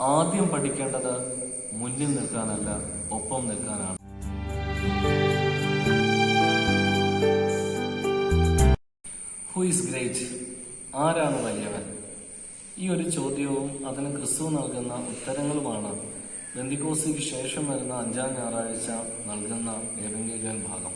ആദ്യം പഠിക്കേണ്ടത് മുന്നിൽ നിൽക്കാനല്ല ഒപ്പം നിൽക്കാനാണ്. ഹു ഈസ് ഗ്രേറ്റ് ആരാണ് വലിയവൻ? ഈ ഒരു ചോദ്യവും അതിന് ക്രിസ്തു നൽകുന്ന ഉത്തരങ്ങളുമാണ്. ബന്ദിക്കോസിക്ക് ശേഷം വരുന്ന അഞ്ചാം ഞായറാഴ്ച നൽകുന്ന ഏവങ്കേലിയൻ ഭാഗം.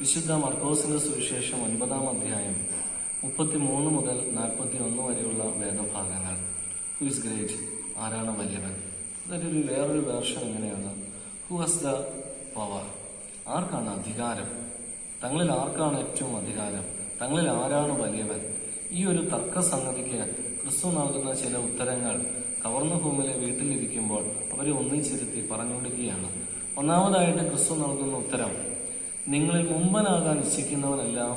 വിശുദ്ധ മർക്കോസിന്റെ സുവിശേഷം ഒൻപതാം അധ്യായം മുപ്പത്തിമൂന്ന് മുതൽ നാൽപ്പത്തി ഒന്ന് വരെയുള്ള വേദഭാഗങ്ങൾ. ഹു ഇസ് ഗ്രേറ്റ് ആരാണ് വലിയവൻ അതിന്റെ ഒരു വേറൊരു വേർഷൻ എങ്ങനെയാണ്? ഹു ഹസ് ദ പവർ ആർക്കാണ് അധികാരം? തങ്ങളിൽ ആർക്കാണ് ഏറ്റവും അധികാരം? തങ്ങളിൽ ആരാണ് വലിയവൻ? ഈ ഒരു തർക്കസംഗതിക്ക് ക്രിസ്തു നൽകുന്ന ചില ഉത്തരങ്ങൾ കവർന്ന ഭൂമിയിലെ വീട്ടിലിരിക്കുമ്പോൾ അവരെ ഒന്നിച്ചിരുത്തി പറഞ്ഞുകൊടുക്കുകയാണ്. ഒന്നാമതായിട്ട് ക്രിസ്തു നൽകുന്ന ഉത്തരം നിങ്ങളിൽ മുമ്പനാകാൻ ഇച്ഛിക്കുന്നവനെല്ലാം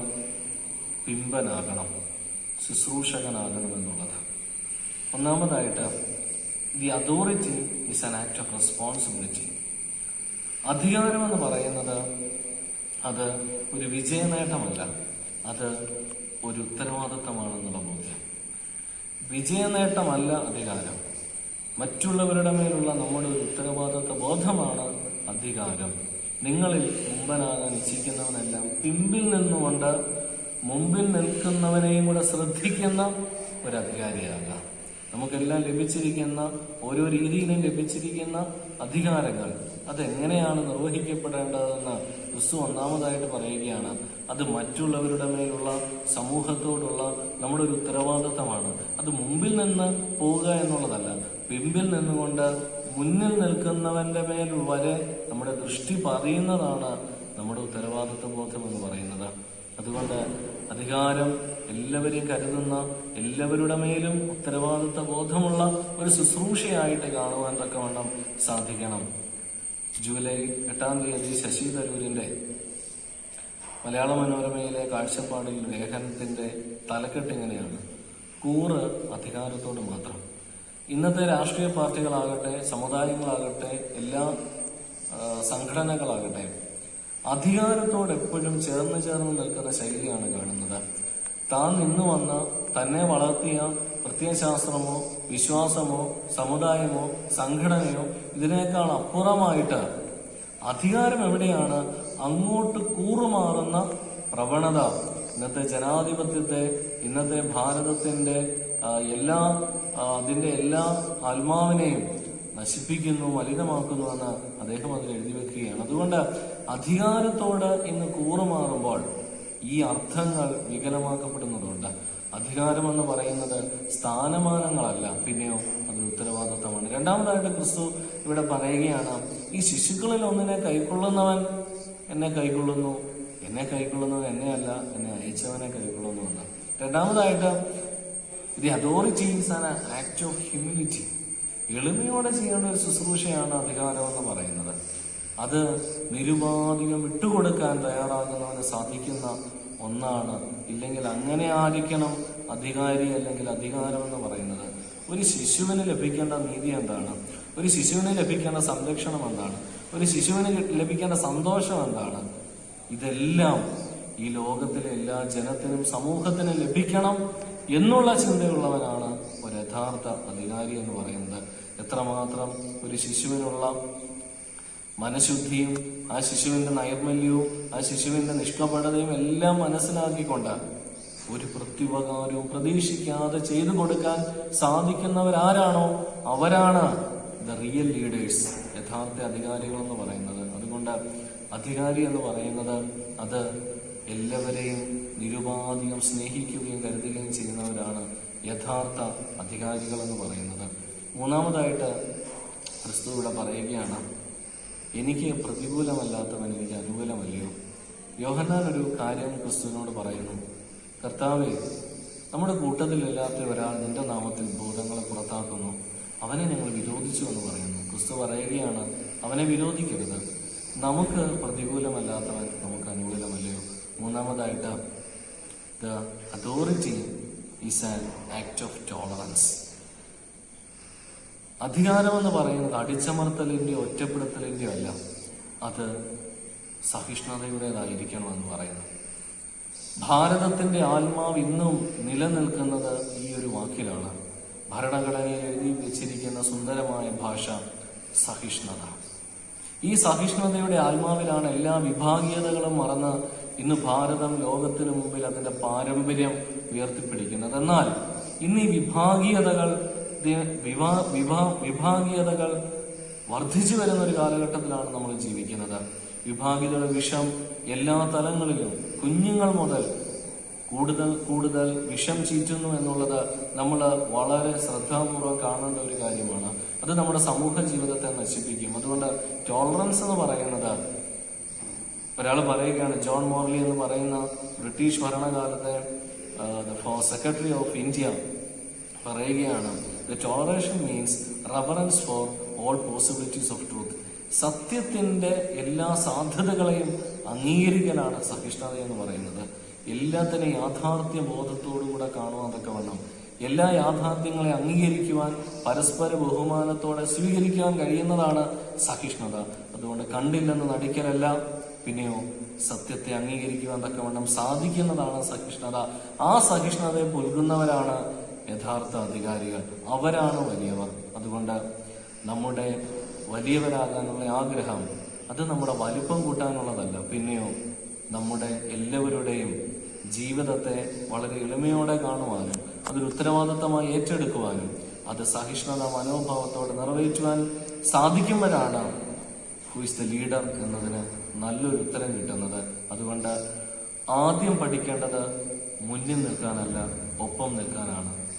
പിമ്പനാകണം ശുശ്രൂഷകനാകണം എന്നുള്ളതാണ് ഒന്നാമതായിട്ട് the authority is an act of responsibility അധികാരം എന്ന് പറയുന്നത് അത് ഒരു വിജയനേട്ടമല്ല. അത് ഒരു ഉത്തരവാദിത്തമാണെന്നുള്ള ബോധ്യം. വിജയനേട്ടമല്ല അധികാരം. മറ്റുള്ളവരുടെ മേലുള്ള നമ്മുടെ ഒരു ഉത്തരവാദിത്വ ബോധമാണ് അധികാരം. നിങ്ങളിൽ മുമ്പനാകാൻ ഇച്ഛിക്കുന്നവനെല്ലാം പിമ്പിൽ നിന്നുകൊണ്ട് മുമ്പിൽ നിൽക്കുന്നവനെയും കൂടെ ശ്രദ്ധിക്കുന്ന ഒരു അധികാരിയാകാം നമുക്കെല്ലാം ലഭിച്ചിരിക്കുന്ന ഓരോ രീതിയിലും ലഭിച്ചിരിക്കുന്ന അധികാരങ്ങൾ. അതെങ്ങനെയാണ് നിർവഹിക്കപ്പെടേണ്ടതെന്ന് ക്രിസ്തു ഒന്നാമതായിട്ട് പറയുകയാണ്. അത് മറ്റുള്ളവരുടെ മേലുള്ള സമൂഹത്തോടുള്ള നമ്മുടെ ഒരു ഉത്തരവാദിത്തമാണ്. അത് മുമ്പിൽ നിന്ന് പോവുക എന്നുള്ളതല്ല. പിമ്പിൽ നിന്നുകൊണ്ട് മുന്നിൽ നിൽക്കുന്നവന്റെ മേൽ വരെ നമ്മുടെ ദൃഷ്ടി പറയുന്നതാണ് നമ്മുടെ ഉത്തരവാദിത്വ ബോധം എന്ന് പറയുന്നത്. അതുകൊണ്ട് അധികാരം എല്ലാവരെയും കരുതുന്ന എല്ലാവരുടെ മേലും ഉത്തരവാദിത്വ ബോധമുള്ള ഒരു ശുശ്രൂഷയായിട്ട് കാണുവാൻ തക്കവണ്ണം സാധിക്കണം. ജൂലൈ എട്ടാം തീയതി ശശി തരൂരിന്റെ മലയാള മനോരമയിലെ കാഴ്ചപ്പാടിൽ ലേഖനത്തിന്റെ തലക്കെട്ട് ഇങ്ങനെയാണ്. കൂറ് അധികാരത്തോട് മാത്രം. ഇന്നത്തെ രാഷ്ട്രീയ പാർട്ടികളാകട്ടെ സമുദായങ്ങളാകട്ടെ എല്ലാ സംഘടനകളാകട്ടെ അധികാരത്തോട് എപ്പോഴും ചേർന്ന് ചേർന്ന് നിൽക്കുന്ന ശൈലിയാണ് കാണുന്നത്. താൻ നിന്നു വന്ന തന്നെ വളർത്തിയ പ്രത്യയശാസ്ത്രമോ വിശ്വാസമോ സമുദായമോ സംഘടനയോ ഇതിനേക്കാൾ അപ്പുറമായിട്ട് അധികാരം എവിടെയാണ് അങ്ങോട്ട് കൂറുമാറുന്ന പ്രവണത. ഇന്നത്തെ ജനാധിപത്യത്തെ ഇന്നത്തെ ഭാരതത്തിന്റെ എല്ലാ അതിന്റെ എല്ലാ ആത്മാവിനെയും നശിപ്പിക്കുന്നു മലിനമാക്കുന്നു എന്ന് അദ്ദേഹം അതിൽ എഴുതി വെക്കുകയാണ്. അതുകൊണ്ട് അധികാരത്തോട് ഇന്ന് കൂറുമാറുമ്പോൾ ഈ അർത്ഥങ്ങൾ വികലമാക്കപ്പെടുന്നതുകൊണ്ട് അധികാരമെന്ന് പറയുന്നത് സ്ഥാനമാനങ്ങളല്ല പിന്നെയോ അതൊരു ഉത്തരവാദിത്തമാണ്. രണ്ടാമതായിട്ട് ക്രിസ്തു ഇവിടെ പറയുകയാണ് ഈ ശിശുക്കളിൽ ഒന്നിനെ കൈക്കൊള്ളുന്നവൻ എന്നെ കൈക്കൊള്ളുന്നു എന്നെ കൈക്കൊള്ളുന്നവൻ എന്നെയല്ല എന്നെ അയച്ചവനെ കൈക്കൊള്ളുന്നു എന്ന്. രണ്ടാമതായിട്ട് the authority is an act of humility. എളിമയോടെ ചെയ്യേണ്ട ഒരു ശുശ്രൂഷയാണ് അധികാരം എന്ന് പറയുന്നത്. അത് നിരുപാധികം വിട്ടുകൊടുക്കാൻ തയ്യാറാകുന്നവന് സാധിക്കുന്ന ഒന്നാണ്. ഇല്ലെങ്കിൽ അങ്ങനെ ആയിരിക്കണം അധികാരി അല്ലെങ്കിൽ അധികാരം എന്ന് പറയുന്നത്. ഒരു ശിശുവിന് ലഭിക്കേണ്ട നീതി എന്താണ്? ഒരു ശിശുവിന് ലഭിക്കേണ്ട സംരക്ഷണം എന്താണ്? ഒരു ശിശുവിന് ലഭിക്കേണ്ട സന്തോഷം എന്താണ്? ഇതെല്ലാം ഈ ലോകത്തിലെ എല്ലാ ജനത്തിനും സമൂഹത്തിനും ലഭിക്കണം എന്നുള്ള ചിന്തയുള്ളവനാണ് ഒരു യഥാർത്ഥ അധികാരി എന്ന് പറയുന്നത്. എത്രമാത്രം ഒരു ശിശുവിനുള്ള മനഃശുദ്ധിയും ആ ശിശുവിന്റെ നൈർമല്യവും ആ ശിശുവിന്റെ നിഷ്കപടതയും എല്ലാം മനസ്സിലാക്കിക്കൊണ്ട് ഒരു പ്രത്യുപകാരവും പ്രതീക്ഷിക്കാതെ ചെയ്തു കൊടുക്കാൻ സാധിക്കുന്നവരാരാണോ? അവരാണ് ദ റിയൽ ലീഡേഴ്സ് യഥാർത്ഥ അധികാരികൾ എന്ന് പറയുന്നത്. അതുകൊണ്ട് അധികാരി എന്ന് പറയുന്നത് അത് എല്ലാവരെയും നിരുപാധികം സ്നേഹിക്കുകയും കരുതുകയും ചെയ്യുന്നവരാണ് യഥാർത്ഥ അധികാരികൾ എന്ന് പറയുന്നത്. മൂന്നാമതായിട്ട് ക്രിസ്തു ഇവിടെ പറയുകയാണ് എനിക്ക് പ്രതികൂലമല്ലാത്തവൻ എനിക്ക് അനുകൂലമല്ലയോ? യോഹന്നാൻ ഒരു കാര്യം ക്രിസ്തുവിനോട് പറയുന്നു കർത്താവെ നമ്മുടെ കൂട്ടത്തിലില്ലാത്ത ഒരാൾ നിന്റെ നാമത്തിൽ ഭൂതങ്ങളെ പുറത്താക്കുന്നു. അവനെ ഞങ്ങൾ വിരോധിച്ചു എന്ന് പറയുന്നു. ക്രിസ്തു പറയുകയാണ് അവനെ വിരോധിക്കരുത്. നമുക്ക് പ്രതികൂലമല്ലാത്തവൻ നമുക്ക് അനുകൂലമല്ലയോ? മൂന്നാമതായിട്ട് the authority is an act of tolerance. അധികാരമെന്ന് പറയുന്നത് അടിച്ചമർത്തലിന്റെ ഒറ്റപ്പെടുത്തലിന്റെ അല്ല. അത് സഹിഷ്ണുതയുടേതായിരിക്കണം എന്ന് പറയുന്നു. ഭാരതത്തിന്റെ ആത്മാവ് ഇന്നും നിലനിൽക്കുന്നത് ഈ ഒരു വാക്കിലാണ്. ഭരണഘടനയിൽ എഴുതി വെച്ചിരിക്കുന്ന സുന്ദരമായ ഭാഷ സഹിഷ്ണുത. ഈ സഹിഷ്ണുതയുടെ ആത്മാവിലാണ് എല്ലാ വിഭാഗീയതകളും മറന്ന് ഇന്ന് ഭാരതം ലോകത്തിനു മുമ്പിൽ അതിന്റെ പാരമ്പര്യം ഉയർത്തിപ്പിടിക്കുന്നത്. എന്നാൽ ഇന്ന് ഈ വിഭാഗീയതകൾ വിഭാ- വിഭാ- വിഭാഗീയതകൾ വർദ്ധിച്ചു വരുന്ന ഒരു കാലഘട്ടത്തിലാണ് നമ്മൾ ജീവിക്കുന്നത്. വിഭാഗീയതയുടെ വിഷം എല്ലാ തലങ്ങളിലും കുഞ്ഞുങ്ങൾ മുതൽ കൂടുതൽ കൂടുതൽ വിഷം ചീറ്റുന്നു എന്നുള്ളത് നമ്മൾ വളരെ ശ്രദ്ധാപൂർവം കാണേണ്ട ഒരു കാര്യമാണ്. അത് നമ്മുടെ സമൂഹ ജീവിതത്തെ നശിപ്പിക്കും. അതുകൊണ്ട് ടോളറൻസ് എന്ന് പറയുന്നത് ഒരാൾ പറയുകയാണ് ജോൺ മോർലി എന്ന് പറയുന്ന ബ്രിട്ടീഷ് ഭരണകാലത്തെ സെക്രട്ടറി ഓഫ് ഇന്ത്യ പറയുകയാണ് the toleration means reverence for all possibilities of truth സത്യത്തിന്റെ എല്ലാ സാധ്യതകളെയും അംഗീകരിക്കലാണ് സഹിഷ്ണുത എന്ന് പറയുന്നത്. എല്ലാത്തിനെ യാഥാർത്ഥ്യ ബോധത്തോടുകൂടെ കാണുവാനൊക്കെ വണ്ണം. എല്ലാ യാഥാർത്ഥ്യങ്ങളെ അംഗീകരിക്കുവാൻ പരസ്പര ബഹുമാനത്തോടെ സ്വീകരിക്കാൻ കഴിയുന്നതാണ് സഹിഷ്ണുത. അതുകൊണ്ട് കണ്ടില്ലെന്ന് നടിക്കലല്ല പിന്നെയോ സത്യത്തെ അംഗീകരിക്കുവാൻ തക്കവണ്ണം സാധിക്കുന്നതാണ് സഹിഷ്ണുത. ആ സഹിഷ്ണുതയെ പുൽകുന്നവരാണ് യഥാർത്ഥ അധികാരികൾ. അവരാണ് വലിയവർ. അതുകൊണ്ട് നമ്മുടെ വലിയവരാകാനുള്ള ആഗ്രഹം അത് നമ്മുടെ വലിപ്പം കൂട്ടാനുള്ളതല്ല. പിന്നെയോ നമ്മുടെ എല്ലാവരുടെയും ജീവിതത്തെ വളരെ എളിമയോടെ കാണുവാനും അതൊരു ഉത്തരവാദിത്തമായി ഏറ്റെടുക്കുവാനും അത് സഹിഷ്ണുത മനോഭാവത്തോടെ നിറവേറ്റുവാൻ സാധിക്കുമ്പോഴാണ് ഹു ഇസ് ദ ലീഡർ എന്നതിന് നല്ലൊരു ഉത്തരം കിട്ടുന്നത്. അതുകൊണ്ട് ആദ്യം പഠിക്കേണ്ടത് മുന്നിൽ നിൽക്കാനല്ല ഒപ്പം നിൽക്കാനാണ്.